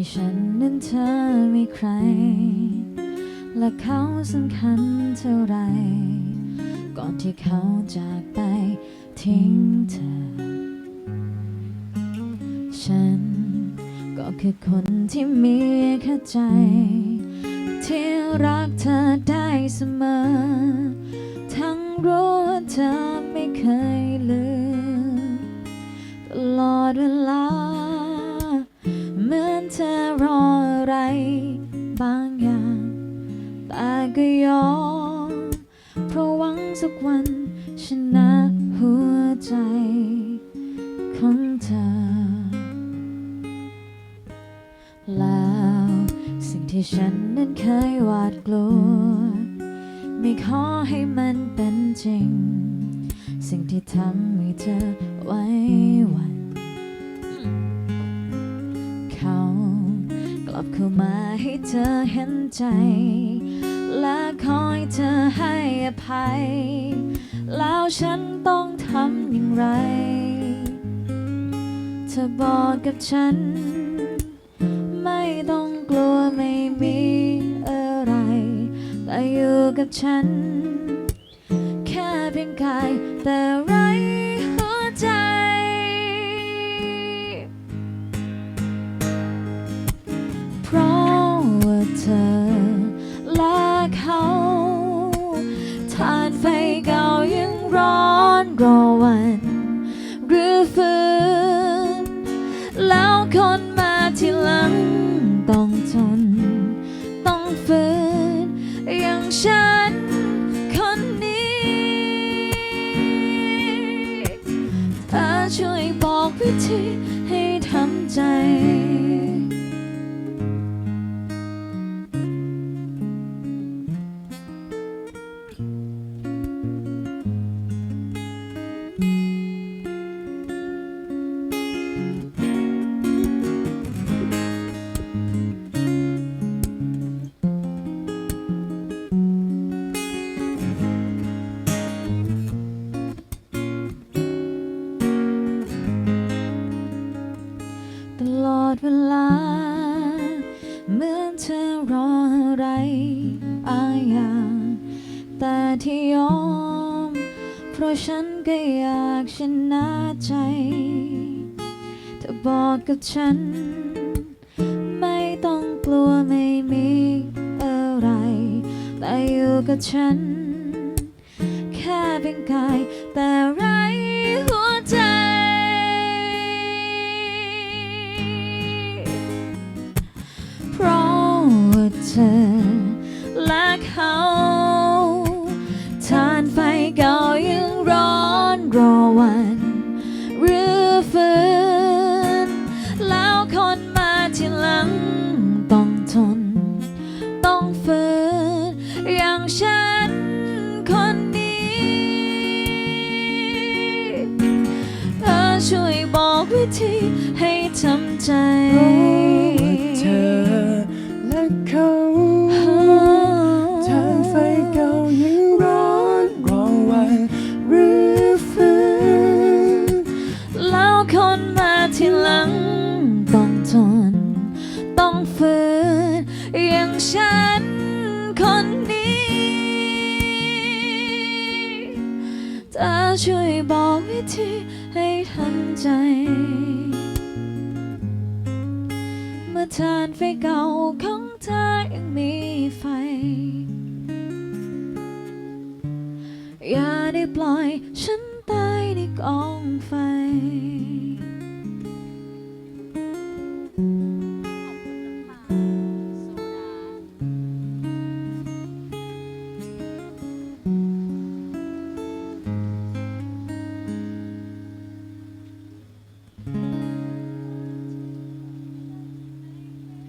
มีฉันนั้นเธอมีใคร และเขาสำคัญเท่าไร ก่อนที่เขาจากไปทิ้งเธอ ฉันก็คือคนที่มีแค่ใจ ที่รักเธอได้เสมอ ชนะหัวใจของเธอ แล้วสิ่งที่ฉันนั้นเคยหวาดกลัว ไม่ขอให้มันเป็นจริง สิ่งที่ทำให้เธอไว้วัน เขากลับเข้ามาให้เธอเห็นใจ และคอยเธอ ให้อภัย แล้วฉันต้องทำอย่างไร เธอบอกกับฉัน ไม่ต้องกลัวไม่มีอะไร แต่อยู่กับฉัน แค่เพียงกายแต่ไร แดเวลา เหมือนเธอรออะไรบางอย่างแต่ที่ยอม เพราะฉันก็อยากชนะใจ เธอบอกกับฉัน ไม่ต้องกลัวไม่มีอะไร แต่อยู่กับฉัน แค่เป็นกายแต่ อและเขาทานไฟเก่ายังร้อนรอวันหรือฟื้นแล้วคนมาทีหลังต้องทน ต้องฝืนอย่างฉันคนนี้เธอช่วยบอกวิธีให้ทำใจ เธอและเขา ฝืนอย่างฉันคนนี้เธอช่วยบอกวิธีให้ทำใจ เมื่อทานไฟเก่าของเธอยังมีไฟ อย่าได้ปล่อยฉันตายในกองไฟ